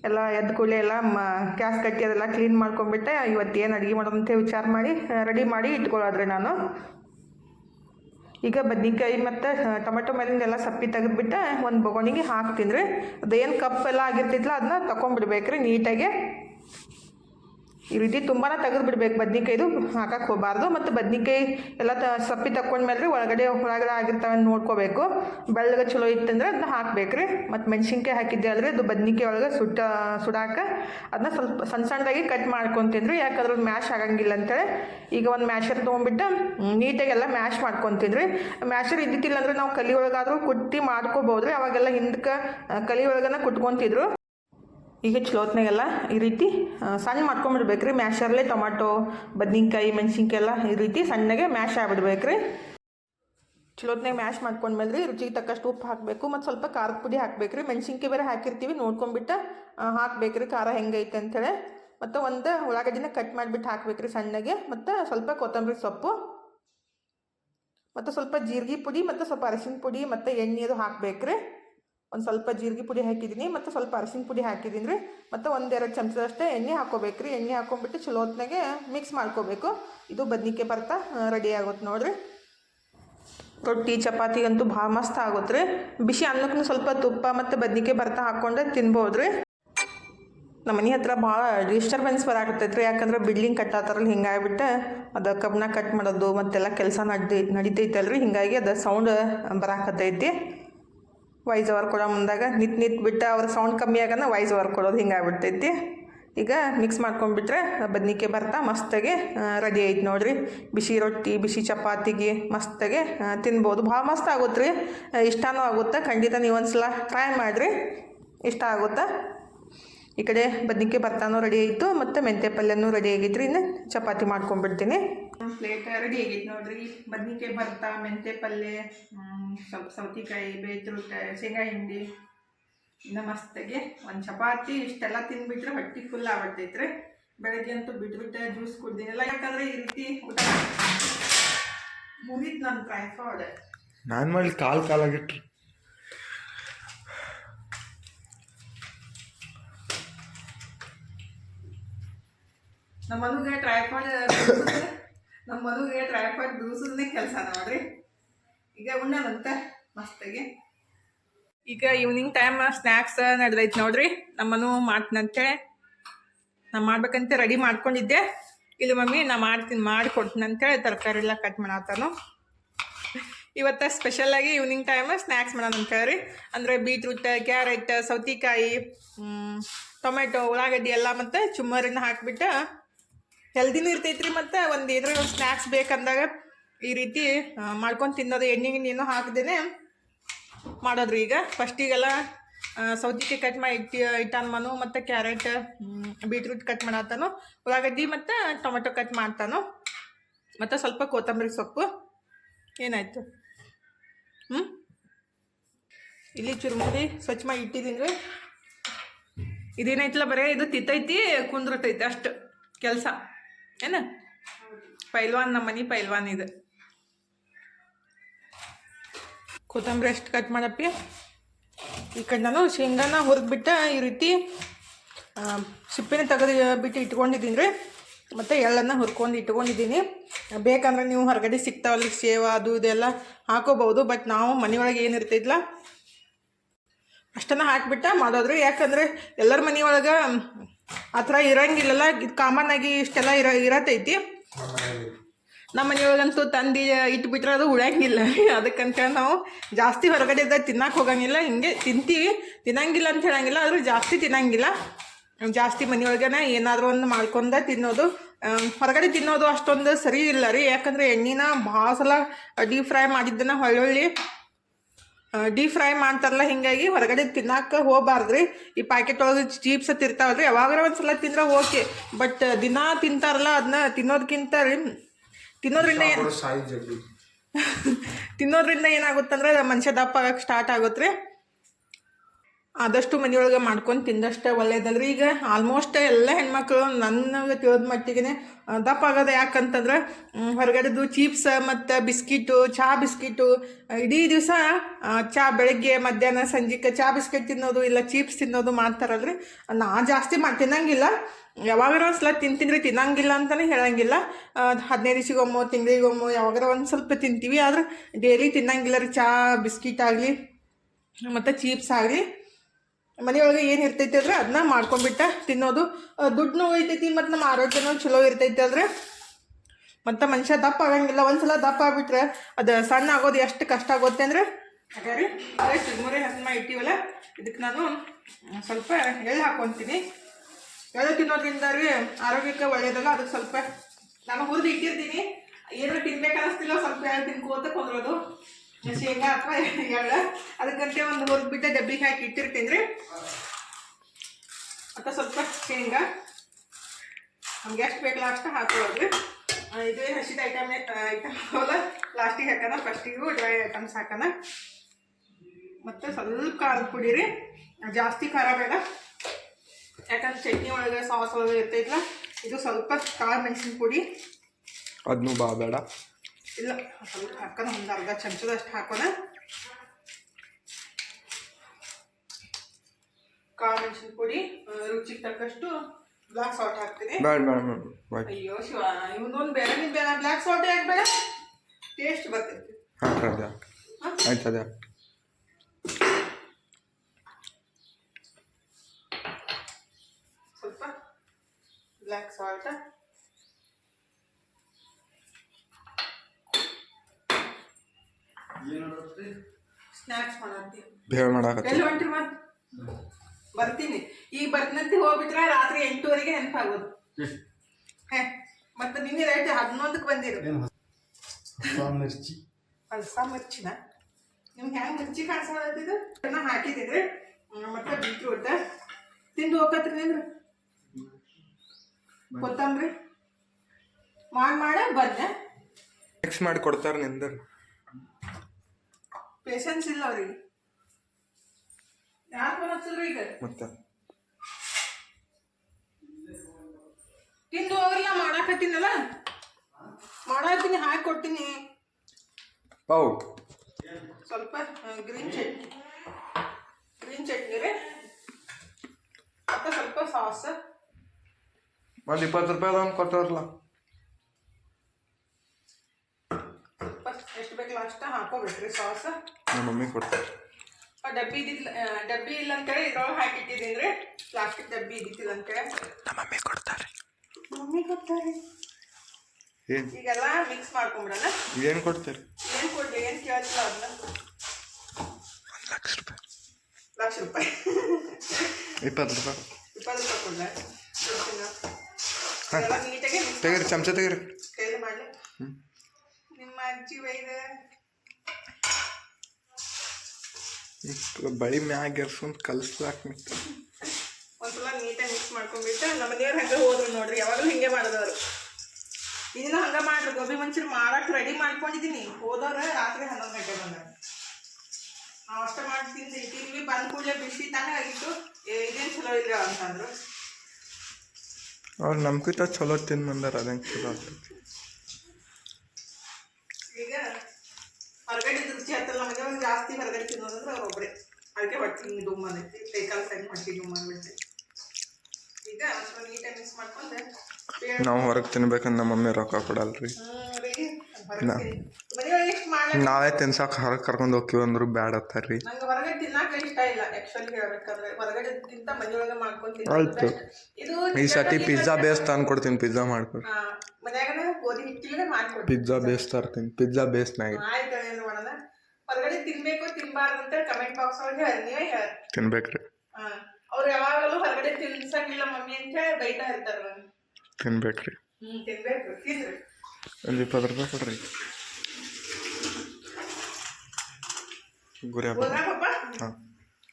ಎಲ್ಲ ಎದ್ದ ಕೂಡಲೇ ಎಲ್ಲ, ಮ, ಗ್ಯಾಸ್ ಕಟ್ಟಿ ಅದೆಲ್ಲ ಕ್ಲೀನ್ ಮಾಡ್ಕೊಂಡ್ಬಿಟ್ಟೆ. ಇವತ್ತು ಏನು ಅಡುಗೆ ಮಾಡೋದು ಅಂತ ವಿಚಾರ ಮಾಡಿ ರೆಡಿ ಮಾಡಿ ಇಟ್ಕೊಳ್ಳೋದ್ರೆ ನಾನು. ಈಗ ಬದ್ನಿಕಾಯಿ ಮತ್ತು ಟೊಮೆಟೊ ಮೇಲಿಂದ ಎಲ್ಲ ಸಪ್ಪಿ ತೆಗೆದುಬಿಟ್ಟೆ, ಒಂದು ಬೊಗೋಣಿಗೆ ಹಾಕ್ತೀನಿ ರೀ. ಅದೇನು ಕಪ್ಪೆಲ್ಲ ಆಗಿರ್ತಿತ್ತಲ್ಲ ಅದನ್ನ ತೊಗೊಂಬಿಡ್ಬೇಕು ರೀ ನೀಟಾಗಿ. ಈ ರೀತಿ ತುಂಬಾ ತೆಗೆದು ಬಿಡ್ಬೇಕು. ಬದ್ನಿಕಾಯ್ದು ಹಾಕಕ್ಕೆ ಹೋಗಬಾರ್ದು ಮತ್ತು ಬದ್ನಿಕಾಯಿ ಎಲ್ಲ ತ, ಸಪ್ಪಿ ತಕ್ಕೊಂಡ್ಮೇಲೆ ರೀ ಒಳಗಡೆ ಹೊರಗಡೆ ಆಗಿರ್ತಾವೆ ನೋಡ್ಕೋಬೇಕು. ಬೆಳ್ಳಗೆ ಚಲೋ ಇತ್ತಂದ್ರೆ ಅದನ್ನ ಹಾಕ್ಬೇಕು ರೀ. ಮತ್ತು ಮೆಣಸಿನ್ಕಾಯಿ ಹಾಕಿದ್ದೆ ಅಲ್ರಿ, ಅದು ಬದ್ನಿಕಾಯಿ ಒಳಗೆ ಸುಟ್ಟ, ಸುಡಾಕ ಅದನ್ನ ಸ್ವಲ್ಪ ಸಣ್ಣ ಸಣ್ಣದಾಗಿ ಕಟ್ ಮಾಡ್ಕೊತಿದ್ರು ಯಾಕಂದ್ರೆ ಮ್ಯಾಶ್ ಆಗಂಗಿಲ್ಲ ಅಂತೇಳಿ ಈಗ ಒಂದು ಮ್ಯಾಶರ್ ತೊಗೊಂಡ್ಬಿಟ್ಟು ನೀಟಾಗಿ ಎಲ್ಲ ಮ್ಯಾಶ್ ಮಾಡ್ಕೊತಿದ್ರಿ ಮ್ಯಾಶರ್ ಇದ್ದಿತ್ತಿಲ್ಲ ಅಂದ್ರೆ ನಾವು ಕಲಿ ಒಳಗಾದ್ರೂ ಕುಟ್ಟಿ ಮಾಡ್ಕೋಬೋದು ರೀ. ಅವಾಗೆಲ್ಲ ಹಿಂದಕ್ಕೆ ಕಲಿ ಒಳಗನ ಕುಟ್ಕೊತಿದ್ರು. ಈಗ ಚಲೋತ್ನಾಗೆಲ್ಲ ಈ ರೀತಿ ಸಣ್ಣ ಮಾಡ್ಕೊಂಬಿಡ್ಬೇಕು ರೀ ಮ್ಯಾಶರ್ಲೆ ಟೊಮಾಟೊ, ಬದ್ನಿಕಾಯಿ ಮೆಣಸಿನ್ಕಾಯಿ ಎಲ್ಲ ಈ ರೀತಿ ಸಣ್ಣಗೆ ಮ್ಯಾಶ್ ಆಗಿಬಿಡ್ಬೇಕ್ರಿ. ರೀ ಚಲೋತ್ನಾಗ ಮ್ಯಾಶ್ ಮಾಡ್ಕೊಂಡ್ಮೇಲೆ ರೀ ರುಚಿಗೆ ತಕ್ಕಷ್ಟು ಉಪ್ಪು ಹಾಕಬೇಕು ಮತ್ತು ಸ್ವಲ್ಪ ಖಾರದ ಪುಡಿ ಹಾಕ್ಬೇಕು ರೀ ಮೆಣಸಿನ್ಕಾಯಿ ಬೇರೆ ಹಾಕಿರ್ತೀವಿ, ನೋಡ್ಕೊಂಬಿಟ್ಟು ಹಾಕ್ಬೇಕು ಖಾರ ಹೆಂಗೈತೆ ಅಂಥೇಳಿ. ಮತ್ತು ಒಂದು ಉಳ್ಳಾಗಡ್ಡಿನ ಕಟ್ ಮಾಡಿಬಿಟ್ಟು ಹಾಕ್ಬೇಕು ಸಣ್ಣಗೆ. ಮತ್ತು ಸ್ವಲ್ಪ ಕೊತ್ತಂಬರಿ ಸೊಪ್ಪು, ಮತ್ತು ಸ್ವಲ್ಪ ಜೀರಿಗೆ ಪುಡಿ, ಮತ್ತು ಸ್ವಲ್ಪ ಅರಿಶಿನ ಪುಡಿ, ಮತ್ತು ಎಣ್ಣೆ ಅದು ಹಾಕ್ಬೇಕು ಒಂದು ಸ್ವಲ್ಪ ಜೀರಿಗೆ ಪುಡಿ ಹಾಕಿದ್ದೀನಿ ಮತ್ತು ಸ್ವಲ್ಪ ಅರಸಿನ ಪುಡಿ ಹಾಕಿದ್ದೀನಿ ರೀ. ಮತ್ತು ಒಂದೆರಡು ಚಮಚದಷ್ಟೇ ಎಣ್ಣೆ ಹಾಕೋಬೇಕು ರೀ ಎಣ್ಣೆ ಹಾಕೊಂಬಿಟ್ಟು ಚಲೋ ಹೊತ್ನಾಗೆ ಮಿಕ್ಸ್ ಮಾಡ್ಕೋಬೇಕು. ಇದು ಬದ್ನಿಕಾಯಿ ಬರ್ತಾ ರೆಡಿ ಆಗುತ್ತೆ ನೋಡಿರಿ. ರೊಟ್ಟಿ, ಚಪಾತಿ ಅಂತೂ ಭಾಳ ಮಸ್ತ್ ಆಗುತ್ತೆ ರೀ. ಬಿಸಿ ಅನ್ನಕ್ಕೂ ಸ್ವಲ್ಪ ತುಪ್ಪ ಮತ್ತು ಬದ್ನಿಕಾಯಿ ಬರ್ತಾ ಹಾಕ್ಕೊಂಡೆ ತಿನ್ಬೋದು ರೀ. ನಮ್ಮ ಮನೆ ಹತ್ರ ಭಾಳ ಡಿಸ್ಟರ್ಬೆನ್ಸ್ ಬರಾಕತ್ತೈತೆ ರೀ. ಯಾಕಂದ್ರೆ ಬಿಲ್ಡಿಂಗ್ ಕಟ್ಟಾತಾರಲ್ಲ, ಹಿಂಗಾಗ್ಬಿಟ್ಟು ಅದು ಕಬ್ಬನ ಕಟ್ ಮಾಡೋದು ಮತ್ತೆಲ್ಲ ಕೆಲಸ ನಡ್ದಿ, ನಡೀತೈತಲ್ರಿ. ಹಿಂಗಾಗಿ ಅದು ಸೌಂಡ್ ಬರಾಕತ್ತೈತಿ. ವಾಯ್ಸ್ ಓವರ್ ಕೊಡೋ ಮುಂದಾಗ ನಿತ್ ನಿತ್ ಬಿಟ್ಟು ಅವ್ರ ಸೌಂಡ್ ಕಮ್ಮಿ ಆಗೋಣ ವಾಯ್ಸ್ ಓವರ್ ಕೊಡೋದು ಹಿಂಗಾಗ್ಬಿಡ್ತೈತಿ ಈಗ ಮಿಕ್ಸ್ ಮಾಡ್ಕೊಂಡ್ಬಿಟ್ರೆ ಬದ್ನಿಕಾಯಿ ಬರ್ತಾ ಮಸ್ತಾಗೆ ರೆಡಿ ಐತೆ ನೋಡಿರಿ. ಬಿಸಿ ರೊಟ್ಟಿ, ಬಿಸಿ ಚಪಾತಿಗೆ ಮಸ್ತಾಗೆ ತಿನ್ಬೋದು. ಭಾಳ ಮಸ್ತ್ ಆಗುತ್ತೆ ರೀ ಇಷ್ಟನೂ ಆಗುತ್ತೆ? ಖಂಡಿತ ನೀವು ಒಂದ್ಸಲ ಟ್ರೈ ಮಾಡಿರಿ. ಇಷ್ಟ ಆಗುತ್ತಾ? ಈ ಕಡೆ ಬದ್ನಿಕಾಯಿ ಭತ್ತನೂ ರೆಡಿ ಆಯಿತು ಮತ್ತು ಮೆಂತ್ಯ ಪಲ್ಯನೂ ರೆಡಿ ಆಗೈತ್ರಿ. ಇನ್ನು ಚಪಾತಿ ಮಾಡ್ಕೊಂಡ್ಬಿಡ್ತೀನಿ. ಪ್ಲೇಟ್ ರೆಡಿ ಆಗೈತೆ ನೋಡ್ರಿ. ಬದ್ನಿಕಾಯಿ ಭತ್ತ ಮೆಂತ್ಯ ಪಲ್ಯ ಸ್ವಲ್ಪ ಸೌತಿಕಾಯಿ ಬೇತ್ರೂಟ ಶೇಂಗಾ ಹಿಂಡಿ. ಇನ್ನು ಮಸ್ತಾಗಿ ಒಂದು ಚಪಾತಿ ಇಷ್ಟೆಲ್ಲ ತಿಂದ್ಬಿಟ್ರೆ ಹೊಟ್ಟೆ ಫುಲ್ ಆಗ್ಬಿಡ್ತೈತ್ರಿ. ಬೆಳಗ್ಗೆ ಅಂತೂ ಬಿಟ್ಬಿಟ್ಟೆ ಜ್ಯೂಸ್ ಕುಡ್ದಿನಲ್ಲ. ಯಾಕಂದ್ರೆ ಈ ರೀತಿ ಊಟ ಮುಗೀತು ನನ್ನ ಟ್ರೈಫಾಡ್ ನಾನು ಮಾಡಿ ಕಾಲು ಕಾಲಾಗಿಟ್ರು. ನಮ್ಮ ಮನುಗೆ ಟ್ರೈಪಾಡ್ ನಮ್ಮ ಮನುಗೆ ಟ್ರೈಪಾಡ್ ಬಿಡಿಸೋದನ್ನೇ ಕೆಲಸ ನೋಡ್ರಿ. ಈಗ ಉಣ್ಣನಂತ ಮಸ್ತಾಗಿ. ಈಗ ಈವ್ನಿಂಗ್ ಟೈಮ್ ಸ್ನ್ಯಾಕ್ಸ್ ನಡೆದೈತೆ ನೋಡ್ರಿ. ನಮ್ಮನು ಮಾಡ್ತೀನಂತೆ. ನಾ ಮಾಡ್ಬೇಕಂತ ರೆಡಿ ಮಾಡ್ಕೊಂಡಿದ್ದೆ. ಇಲ್ಲಿ ಮಮ್ಮಿ, ನಾ ಮಾಡ್ತೀನಿ ಮಾಡಿಕೊಡ್ತೀನಿ ಅಂತೇಳಿ ತರಕಾರಿ ಎಲ್ಲ ಕಟ್ ಮಾಡತ್ತಾನು ಇವತ್ತು ಸ್ಪೆಷಲಾಗಿ ಈವ್ನಿಂಗ್ ಟೈಮ್ ಸ್ನ್ಯಾಕ್ಸ್ ಮಾಡೋಣ ಅಂತ ಅಂದರೆ ಬೀಟ್ರೂಟ್ ಕ್ಯಾರೆಟ್ ಸೌತಿಕಾಯಿ ಟೊಮೆಟೊ ಉಳ್ಳಾಗಡ್ಡಿ ಎಲ್ಲ ಮತ್ತು ಚುಮ್ಮರಿನ ಹಾಕಿಬಿಟ್ಟು ಹೆಲ್ದಿನೂ ಇರ್ತೈತ್ರಿ ಮತ್ತು ಒಂದು ಇದ್ರ ಸ್ನ್ಯಾಕ್ಸ್ ಬೇಕಂದಾಗ ಈ ರೀತಿ ಮಾಡ್ಕೊಂಡು ತಿನ್ನೋದು. ಎಣ್ಣೆಗೆ ನೀನು ಹಾಕ್ದೇನೆ ಮಾಡೋದ್ರಿ ಈಗ. ಫಸ್ಟಿಗೆಲ್ಲ ಸೌತಿಕಾಯಿ ಕಟ್ ಮಾಡಿ ಇಟ್ಟು ಇಟ್ಟಾನ್ಮನು ಮತ್ತು ಕ್ಯಾರೆಟ್ ಬೀಟ್ರೂಟ್ ಕಟ್ ಮಾಡತ್ತಾನು ಉಳ್ಳಾಗಡ್ಡಿ ಮತ್ತು ಟೊಮೆಟೊ ಕಟ್ ಮಾಡ್ತಾನು. ಮತ್ತು ಸ್ವಲ್ಪ ಕೊತ್ತಂಬರಿ ಸೊಪ್ಪು. ಏನಾಯಿತು? ಹ್ಞೂ ಇಲ್ಲಿ ಚುರುಮುರಿ ಸ್ವಚ್ಛ ಮಾಡಿ ಇಟ್ಟಿದ್ದೀನಿ ರೀ. ಇದೇನೈತಲ್ಲ ಬರೀ, ಇದು ತಿತ್ತೈತಿ, ಕುಂದ್ರತೈತಿ ಅಷ್ಟು ಕೆಲಸ. ಏನ? ಪೈಲ್ವಾನ್, ನಮ್ಮ ಮನೆ ಪೈಲ್ವಾನ್ ಇದೆ. ಕೊತ್ತಂಬರಿ ಎಷ್ಟು ಕಟ್ ಮಾಡಪ್ಪಿ. ಈ ಕಡೆ ನಾನು ಶೇಂಗಾನ ಹುರಿದ್ಬಿಟ್ಟು ಈ ರೀತಿ ಸಿಪ್ಪಿನ ತೆಗೆದು ಬಿಟ್ಟು ಇಟ್ಕೊಂಡಿದ್ದೀನಿ. ರೀ ಮತ್ತು ಎಳ್ಳನ್ನು ಹುರ್ಕೊಂಡು ಇಟ್ಕೊಂಡಿದ್ದೀನಿ. ಬೇಕಂದ್ರೆ ನೀವು ಹೊರಗಡೆ ಸಿಗ್ತಾವಲ್ಲಿ ಸೇವ ಅದು ಇದೆಲ್ಲ ಹಾಕೋಬಹುದು. ಬಟ್ ನಾವು ಮನೆಯೊಳಗೆ ಏನಿರ್ತಿದ್ಲ ಅಷ್ಟನ್ನು ಹಾಕಿಬಿಟ್ಟ ಮಾಡೋದ್ರಿ ಯಾಕಂದರೆ ಎಲ್ಲರ ಮನೆಯೊಳಗೆ ಆ ಥರ ಇರಂಗಿಲ್ಲಲ್ಲ, ಇದು ಕಾಮನ್ ಆಗಿ ಇಷ್ಟೆಲ್ಲ ಇರ, ಇರತೈತಿ. ನಮ್ಮ ಮನೆಯೊಳಗಂತೂ ತಂದು ಇಟ್ಬಿಟ್ರೆ ಅದು ಉಳಿಯಂಗಿಲ್ಲ. ಅದಕ್ಕಂತೇಳಿ ನಾವು ಜಾಸ್ತಿ ಹೊರಗಡೆ ಇದ್ದಾಗ ತಿನ್ನಕ್ಕೆ ಹೋಗಂಗಿಲ್ಲ, ಹಿಂಗೆ ತಿಂತೀವಿ. ತಿನ್ನಂಗಿಲ್ಲ ಅಂತ ಹೇಳಂಗಿಲ್ಲ, ಆದರೂ ಜಾಸ್ತಿ ತಿನ್ನಂಗಿಲ್ಲ. ಜಾಸ್ತಿ ಮನೆಯೊಳಗನೆ ಏನಾದರೂ ಒಂದು ಮಾಡ್ಕೊಂಡ ತಿನ್ನೋದು. ಹೊರಗಡೆ ತಿನ್ನೋದು ಅಷ್ಟೊಂದು ಸರಿ ಇಲ್ಲ ರೀ. ಯಾಕಂದರೆ ಎಣ್ಣೆನ ಭಾಳ ಸಲ ಡೀಪ್ ಫ್ರೈ ಮಾಡಿದ್ದನ್ನು ಹೊಳ್ಳೊಳ್ಳಿ ಡೀಪ್ ಫ್ರೈ ಮಾಡ್ತಾರಲ್ಲ ಹಿಂಗಾಗಿ ಹೊರಗಡೆ ತಿನ್ನಕ್ಕೆ ಹೋಗ್ಬಾರ್ದು ರೀ ಈ ಪ್ಯಾಕೆಟ್ ಒಳಗೆ ಚೀಪ್ಸ್ ಇರ್ತಾವಲ್ಲ ರೀ ಯಾವಾಗಾರ ಒಂದು ಸಲ ತಿಂದ್ರೆ ಓಕೆ ಬಟ್ ದಿನಾ ತಿಂತಾರಲ್ಲ ಅದನ್ನ ತಿನ್ನೋದಕ್ಕಿಂತ ರೀ ತಿನ್ನೋದ್ರಿಂದ ತಿನ್ನೋದ್ರಿಂದ ಏನಾಗುತ್ತಂದ್ರೆ ಮನುಷ್ಯ ದಪ್ಪ ಆಗಕ್ಕೆ ಸ್ಟಾರ್ಟ್ ಆಗುತ್ತೆ ರೀ. ಆದಷ್ಟು ಮನೆಯೊಳಗೆ ಮಾಡ್ಕೊಂಡು ತಿಂದಷ್ಟೇ ಒಳ್ಳೇದಲ್ರಿ. ಈಗ ಆಲ್ಮೋಸ್ಟ್ ಎಲ್ಲ ಹೆಣ್ಮಕ್ಳು ನನಗೆ ತಿಳಿದ ಮಟ್ಟಿಗೆ ದಪ್ಪ ಆಗೋದು ಯಾಕಂತಂದ್ರೆ ಹೊರಗಡೆದು ಚೀಪ್ಸ್ ಮತ್ತು ಬಿಸ್ಕಿಟು ಚಹಾ ಬಿಸ್ಕಿಟು ಇಡೀ ದಿವಸ ಚಹಾ ಬೆಳಗ್ಗೆ, ಮಧ್ಯಾಹ್ನ ಸಂಜೆಗೆ ಚಹಾ ಬಿಸ್ಕಿಟ್ ತಿನ್ನೋದು ಇಲ್ಲ ಚೀಪ್ಸ್ ತಿನ್ನೋದು ಮಾಡ್ತಾರಲ್ರಿ. ನಾ ಜಾಸ್ತಿ ಮಾಡಿ, ತಿನ್ನಂಗಿಲ್ಲ. ಯಾವಾಗಾರ ಒಂದು ಸಲ ತಿಂತೀನಿ ರೀ ತಿನ್ನಂಗಿಲ್ಲ ಅಂತಲೇ ಹೇಳಂಗಿಲ್ಲ. ಹದಿನೈದು ದಿವಸಿಗೊಮ್ಮೆ, ತಿಂಗಳಿಗೊಮ್ಮೆ, ಯಾವಾಗಾರ ಒಂದು ಸ್ವಲ್ಪ ತಿಂತೀವಿ. ಆದ್ರೆ ಡೈಲಿ ತಿನ್ನಂಗಿಲ್ಲ ರೀ. ಚಹಾ ಬಿಸ್ಕಿಟ್ ಆಗಲಿ, ಮತ್ತು ಚೀಪ್ಸ್ ಆಗಲಿ. ಮನೆಯೊಳಗೆ ಏನು ಇರ್ತೈತಿ ಅಂದ್ರೆ ಅದನ್ನ ಮಾಡ್ಕೊಂಡ್ಬಿಟ್ಟ ತಿನ್ನೋದು. ದುಡ್ಡು ಉಳಿತೈತಿ ಮತ್ತು ನಮ್ಮ ಆರೋಗ್ಯನೂ ಚಲೋ ಇರ್ತೈತಿ ಅಂದ್ರೆ ಮತ್ತು ಮನುಷ್ಯ ದಪ್ಪ ಆಗಂಗಿಲ್ಲ, ಒಂದ್ಸಲ ದಪ್ಪ ಆಗ್ಬಿಟ್ರೆ ಅದು ಸಣ್ಣ ಆಗೋದು ಎಷ್ಟು ಕಷ್ಟ ಆಗುತ್ತೆ ಅಂದ್ರೆ. ಹಾಗಾದ್ರೆ ಚಿಗುಮುರಿ ಹಣ್ಣು ಇಟ್ಟಿವಲ್ಲ ಇದಕ್ಕೆ ನಾನು ಸ್ವಲ್ಪ ಎಳ್ಳು ಹಾಕೊತೀನಿ. ಎಳ್ಳು ತಿನ್ನೋದ್ರಿಂದ ರೀ ಆರೋಗ್ಯಕ್ಕೆ ಒಳ್ಳೇದಲ್ಲ ಅದಕ್ಕೆ ಸ್ವಲ್ಪ ನಾನು ಹುರಿದು ಇಟ್ಟಿರ್ತೀನಿ. ಏನು ತಿನ್ಬೇಕು ಅನಿಸ್ತಿಲ್ಲ ಸ್ವಲ್ಪ ಎಳ್ಳು ತಿನ್ಕೋತ ಕುಂದ್ರೋದು. ಶೇಂಗಾ ಅಥವಾ ಎಳ್ಳು ಅದಕ್ಕಂತೆ ಒಂದು ಬಿಟ್ಟ ಡಬ್ಬಿಗೆ ಹಾಕಿ ಇಟ್ಟಿರ್ತೀನಿ ರೀ. ಮತ್ತು ಸ್ವಲ್ಪ ಶೇಂಗಾ. ನಮ್ಗೆ ಎಷ್ಟು ಬೇಕಲ್ಲ ಅಷ್ಟು ಹಾಕೊಳ್ಳೋದು ಇದು ಹಸಿದ ಐಟಮ್ ಐಟಮ್ ಲಾಸ್ಟಿಗೆ ಹಾಕೋಣ ಫಸ್ಟಿಗೂ ಡ್ರೈ ಐಟಮ್ಸ್ ಹಾಕೋಣ. ಮತ್ತು ಸ್ವಲ್ಪ ಖಾರದ ಪುಡಿ ರೀ. ಜಾಸ್ತಿ ಖಾರ ಬೇಡ. ಯಾಕಂದ್ರೆ ಚಟ್ನಿ ಒಳಗೆ ಸಾಸ್ ಒಳಗೆ ಇರ್ತೈತಲ್ಲ, ಇದು ಸ್ವಲ್ಪ ಕಾಳು ಮೆಣಸಿನ ಪುಡಿ. ಅದನ್ನು ಬಾ, ಬೇಡ. ಇಲ್ಲ ಸ್ವಲ್ಪ ಹಾಕೋಣ ಒಂದು ಅರ್ಧ ಚಮಚದಷ್ಟು ಹಾಕೋಣ. ಕಾಳು ಮೆಣಸಿನ ಪುಡಿ ರುಚಿಗೆ ತಕ್ಕಷ್ಟು ಬ್ಲಾಕ್ ಸಾಲ್ಟ್ ಹಾಕ್ತೀನಿ. ಅಯ್ಯೋ ಶಿವ ಇವನೊಂದು ಬೇರೆ ನಿನ್ ಬೇಡ ಬ್ಲ್ಯಾಕ್ ಸಾಲ್ಟ್ ಯಾಕೆ ಬೇಡ ಟೇಸ್ಟ್ ಬರ್ತೈತಿ ಹಾಕ್ರಿ ಅದೇ ಆಯ್ತು ಅದೇ ಸ್ವಲ್ಪ ಬ್ಲ್ಯಾಕ್ ಸಾಲ್ಟ್. ಸ್ನ್ಯಾಕ್ಸ್ ಮಾಡತ್ತಿ. ಮಾಡಾಕತ್ತಿ ಎಲ್ಲಿ ಹೊಂಟ್ರಿ ಬರ್ತೀನಿ. ಈಗ ಬರ್ತಿನಂತೆ ಹೋಗ್ಬಿಟ್ರೆ ರಾತ್ರಿ ಎಂಟೂವರೆಗೆ ನೆನಪಾಗೋದು. ಹೇ ಮತ್ತೆ ನಿನ್ನೆ ರೈಟ್ ಹದಿನೊಂದಕ್ಕೆ ಬಂದಿರು. ಮಿರ್ಚಿ. ಹೊಸ ಮಿರ್ಚಿನ? ನಿಮ್ಗೆ ಹೆಂಗೆ ಮಿರ್ಚಿ ಕಾಣಿಸೋದಿದ್ದು ಅದನ್ನ ಹಾಕಿದಿದ್ರಿ ಮತ್ತೆ ಬೀಟ್ರೂಟ್. ತಿಂದು ಹೋಗತ್ರಿ ನಿಂದ್ರೆ. ಕೊತ್ತಂಬರಿ. ಮಾಡಿ ಮಾಡ ಬಂದೆ. ಮಿಕ್ಸ್ ಮಾಡಿ ಕೊಡ್ತಾರ ನಿಂದ್ರ. ಪೇಷನ್ಸ್ ಇಲ್ಲ ಅವ್ರಿಗೆ. ಯಾರು ಹಚ್ಚಿದ್ರು ಈಗ? ಮತ್ತೆ? ತಿಂದು ಹೋಗ್ರಲ್ಲ ಮಾಡಾಕತ್ತೀನಲ್ಲ? ಮಾಡಾಕತ್ತೀನಿ ಹಾಕಿ ಕೊಡ್ತೀನಿ ಪಾವ್ ಸ್ವಲ್ಪ ಗ್ರೀನ್ ಚಟ್ನಿ. ಗ್ರೀನ್ ಚಟ್ನಿ ರೀ. ಮತ್ತು ಸ್ವಲ್ಪ ಸಾಸ್. ಒಂದು ಇಪ್ಪತ್ತು ರೂಪಾಯಿ ಕೊಟ್ಟವ್ರಲ್ಲ. ಬೇಕಲ್ಲ ಅಷ್ಟ ಹಾಕೋಬೇಕ್ರಿ ಸಾಸ್. ನಮ್ಮ ಮಮ್ಮಿ ಕೊಡ್ತಾರೆ. ಆ ಡಬ್ಬಿ ಇದಿಲ್ಲ ಡಬ್ಬಿ ಇಲ್ಲ ಅಂತೇಳಿ ಇದ್ರೊಳಗೆ ಹಾಕಿಟ್ಟಿದ್ದೀನಿ ರೀ ಪ್ಲಾಸ್ಟಿಕ್ ಡಬ್ಬಿ ಇದ್ದಿತ್ತಿಲ್ಲ ಅಂತೇಳಿ ನಮ್ಮ ಮಮ್ಮಿ ಕೊಡ್ತಾರೆ. ಮಮ್ಮಿ ಕೊಡ್ತಾರೆ. ಏನು? ಈಗೆಲ್ಲ ಮಿಕ್ಸ್ ಮಾಡ್ಕೊಂಬಿಡೋಣ. ಏನು ಕೊಡ್ತಾರೆ? ಏನು ಕೊಡ್ಲಿ ಏನು ಕೇಳ್ತಿಲ್ಲ ಅದನ್ನ. ಒಂದು ಲಕ್ಷ ರೂಪಾಯಿ. ಲಕ್ಷ ರೂಪಾಯಿ. ಇಪ್ಪತ್ತು ರೂಪಾಯಿ. ಇಪ್ಪತ್ತು ರೂಪಾಯಿ ಕೊಡ್ಲ. ನೀಟಾಗಿ ಮಿಕ್ಸ್ ತೆಗೀರಿ ಚಮಚ ತೆಗೀರಿ. ಕೈಲಿ ಮಾಡಲಿ. ವೈದ ಬಳಿ ಮ್ಯಾಗ ಎರ್ಸ್ಕೊಂಡ್ ಕಲಿಸ್ಲಾಕ ಒಂದ್ಸಲ ನೀಟಾಗಿ ಮಿಕ್ಸ್ ಮಾಡ್ಕೊಂಡ್ಬಿಟ್ಟು ನಮ್ಮ ಮನೆಯವ್ರು ಹಂಗೆ ಹೋದ್ರು ನೋಡ್ರಿ ಯಾವಾಗಲೂ ಹಿಂಗೆ ಮಾಡಿದವರು. ಇದನ್ನ ಹಂಗೆ ಮಾಡ್ರಿ ಗೋಬಿ ಮಂಚೂರಿ ಮಾಡಕ್ಕೆ ರೆಡಿ ಮಾಡ್ಕೊಂಡಿದ್ದೀನಿ ಹೋದವ್ರು ರಾತ್ರಿ ಹನ್ನೊಂದು ಗಂಟೆ ಬಂದ ನಾವು ಅಷ್ಟೇ ಮಾಡಿ ಟಿವಿ ಇಟ್ಟಿದ್ವಿ ಬಂದ ಕೂಡಲೇ ಬಿಸಿ ತಾನೇ ಆಗಿತ್ತು. ಇದೇನು ಚಲೋ ಇಲ್ಲ ಅಂತಂದ್ರು. ಅವ್ರು ನಮ್ಕಿಂತ ಚಲೋ ತಿಂದು ಬಂದಾರ ಅದಂಗೆ ಚಲೋ ಆಗ್ತೈತಿ ಈಗ ಹೊರಗಡೆ ರುಚಿ ಹತ್ತಲ್ಲ ನಮಗೆ ಜಾಸ್ತಿ ಹೊರಗಡೆ ತಿನ್ನೋದಂದ್ರೆ ಅವ್ರು ಒಬ್ಬರೇ ಅದಕ್ಕೆ ಹೊಟ್ಟೆ ಹಿಂಗೆ ಡುಮ್ ಅನ್ನೈತಿ ಕೈಕಾಲು ಸೈಡ್ ಹೊಟ್ಟೆ ಡುಮ್ ಅಂದ್ಬಿಡ್ತೈತಿ ಈಗ ಒಂದ್ಸಲ ನೀಟಾಗಿ ಮಿಕ್ಸ್ ಮಾಡ್ಕೊಂಡು. ನಾವು ಹೊರಗೆ ತಿನ್ಬೇಕಂದ್ರೆ ನಮ್ಮ ಮಮ್ಮಿ ರೊಕ್ಕ ಕೊಡಲ್ರಿ. ನಾವೇ ತಿನ್ಸಕ್ಕೆ ಹೊರಗೆ ಕರ್ಕೊಂಡು ಹೋಗ್ತೀವಿ ಅಂದ್ರು ಬ್ಯಾಡ ಅತ್ತಾರ್ರಿ ನಂಗೆ ಹೊರಗಡೆ ತಿನ್ನಕ್ಕೆ ಇಷ್ಟ ಇಲ್ಲ ಆಕ್ಚುಲಿ ಹೇಳ್ಬೇಕಂದ್ರೆ. ಹೊರಗಡೆ ತಿಂತ ಮನೆಯೊಳಗೆ ಮಾಡ್ಕೊಂಡು ಆಯ್ತು. ಇದು ಈ ಸತಿ ಪಿಜ್ಜಾ ಬೇಸ್ ತಂದು ಕೊಡ್ತೀನಿ ಪಿಜ್ಜಾ ಮಾಡ್ಕೊಡಿ ಪಿಜ್ಜಾ ಬೇಸ್ ತರ್ತೀನಿ ಪಿಜ್ಜಾ ಬೇಸ್ನಾಗ. ಆಯ್ತು ಏನು ಮಾಡೋಣ ಹೊರಗಡೆ ತಿನ್ಬೇಕು ತಿನ್ಬಾರ್ದು ಅಂತ ಕಮೆಂಟ್ ಬಾಕ್ಸ್ ಒಳಗೆ ನೀವೇ ಹೇಳಿ. ತಿನ್ಬೇಕ್ರಿ. ಅವ್ರು ಯಾವಾಗಲೂ ಹೊರಗಡೆ ತಿನ್ಸಂಗಿಲ್ಲ ಮಮ್ಮಿ ಅಂತ ಬೈತಾ ಇರ್ತಾರ ತಿನ್ಬೇಕ್ರಿ. ಹ್ಮ್ ತಿನ್ಬೇಕು. ತಿನ್ರಿ. ಒಂದು ಇಪ್ಪತ್ತು ರೂಪಾಯಿ ಕೊಡ್ರಿ. ಗುರಿ ಹಬ್ಬ. ಹೋದ್ರಾಗಪ್ಪ ಹಾಂ.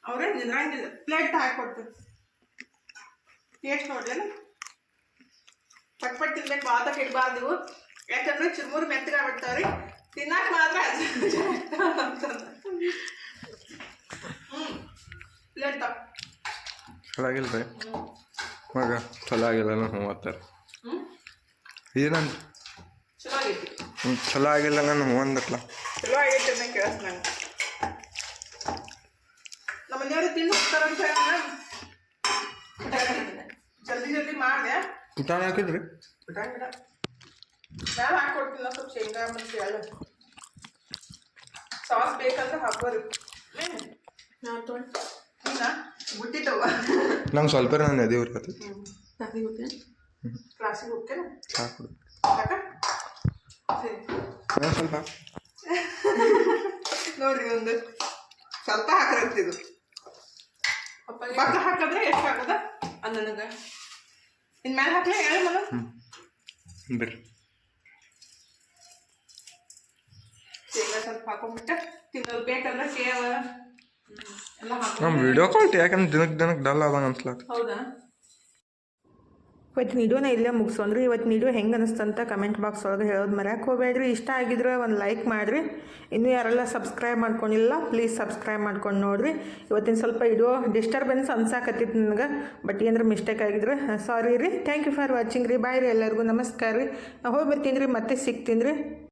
ಅವ್ರೇ ನಿಂದ್ರಂಗಿಲ್ಲ ಪ್ಲೇಟ್ ಹಾಕೊಡ್ತೀನಿ ಟೇಸ್ಟ್ ನೋಡ್ಲೇನು? ಪಟ್ ಪಟ್ ತಿನ್ಬೇಕು ಇವು ಯಾಕಂದ್ರೆ ಚುರುಮುರು ಮೆತ್ತಗಾಗ್ಬಿಡ್ತಾವ್ರಿ ತಿನ್ನಾಕ ಮಾತ್ರ ಹ್ಞೂ ಪ್ಲೇಟ್ ತಪ್ಪ ಚಲೋ ಆಗಿಲ್ಲ ರೀ ಮಗ ಚಲೋ ಆಗಿಲ್ಲ ನಾನು ಓದ್ತಾರೆ ಏನಂತ ಚಲೋ ಆಗೈತಿ ಹ್ಞೂ ಚಲೋ ಆಗಿಲ್ಲ ನಾನು ಹ್ಞೂ ಅಂದಟ್ಲ ಚಲೋ ಆಗೈತೆ ಅಂತ ಕೇಳಿಸ್ ನಂಗೆ ನಮ್ಮ ಮನೆಯವರು ತಿಂದು ಹೋಗ್ತಾರಂತ ಜಲ್ದಿ ಜಲ್ದಿ ಮಾಡಿದೆ. ಪುಟಾಣ ಹಾಕಿದ್ರಿ? ಬಿಡ ಸ್ವಲ್ಪ ಶೇಂಗಾ ಮತ್ತು ಸಾಸ್ ಬೇಕಂದ್ರೆ ಹಾಕೋರು ನಾನು ತೊಗೊಂಡು ನಂಗೆ ಸ್ವಲ್ಪ ನಾನು ಎದೆ ಊರ್ ಕತ್ತೆ ಹೋಗ್ತೇನೆ ಕ್ಲಾಸಿಗೆ ಹೋಗ್ತೇನೆ ಸಾಕು ಸರಿ. ಸ್ವಲ್ಪ. ನೋಡ್ರಿ ಒಂದು. ಸ್ವಲ್ಪ ಹಾಕಿರ್ತಿದ್ದು ಪಕ್ಕ ಹಾಕಿದ್ರೆ ಎಷ್ಟು ಹಾಕದ ಅಂದ ನನಗೆ ಇನ್ನು ಮೇಲೆ ಹಾಕ್ಲೇ ಹೇಳಿ ಮನ ಬಿಡ್ರಿ. ಶೇಂಗಾ ಸ್ವಲ್ಪ ಹಾಕೊಂಡ್ಬಿಟ್ಟೆ ತಿನ್ನೋದು ಬೇಕಂದ್ರೆ ಸೇವ ಎಲ್ಲ ನಮ್ಮ ವಿಡಿಯೋ ಕ್ವಾಲಿಟಿ ಯಾಕಂದ್ರೆ ದಿನಕ್ಕೆ ದಿನಕ್ಕೆ ಡಲ್ ಆದಂಗೆ ಅನ್ಸ್ಲಾತ. ಹೌದಾ? ಇವತ್ತಿನ ವಿಡಿಯೋನ ಇಲ್ಲೇ ಮುಗಿಸೋನ್ರಿ ಇವತ್ತು ವಿಡಿಯೋ ಹೆಂಗೆ ಅನಿಸ್ತಂತ ಕಮೆಂಟ್ ಬಾಕ್ಸ್ ಒಳಗೆ ಹೇಳೋದು ಮರ್ಯಾಕೆ ಹೋಗ್ಬೇಡ್ರಿ. ಇಷ್ಟ ಆಗಿದ್ರೆ ಒಂದು ಲೈಕ್ ಮಾಡಿರಿ. ಇನ್ನೂ ಯಾರೆಲ್ಲ ಸಬ್ಸ್ಕ್ರೈಬ್ ಮಾಡ್ಕೊಂಡಿಲ್ಲ ಪ್ಲೀಸ್ ಸಬ್ಸ್ಕ್ರೈಬ್ ಮಾಡ್ಕೊಂಡು ನೋಡಿರಿ. ಇವತ್ತಿನ ಸ್ವಲ್ಪ ವಿಡಿಯೋ ಡಿಸ್ಟರ್ಬೆನ್ಸ್ ಅನ್ಸಾಕತ್ತಿತ್ತು ನನಗೆ. ಬಟ್ ಏನಾರ ಮಿಸ್ಟೇಕ್ ಆಗಿದ್ರೆ ಸಾರಿ ರೀ. ಥ್ಯಾಂಕ್ ಯು ಫಾರ್ ವಾಚಿಂಗ್ ರೀ. ಬಾಯ್ ರೀ ಎಲ್ಲರಿಗೂ. ನಮಸ್ಕಾರ ರೀ. ಹೋಗಿ ಬರ್ತೀನಿ ರೀ. ಮತ್ತೆ ಸಿಗ್ತೀನಿ ರೀ.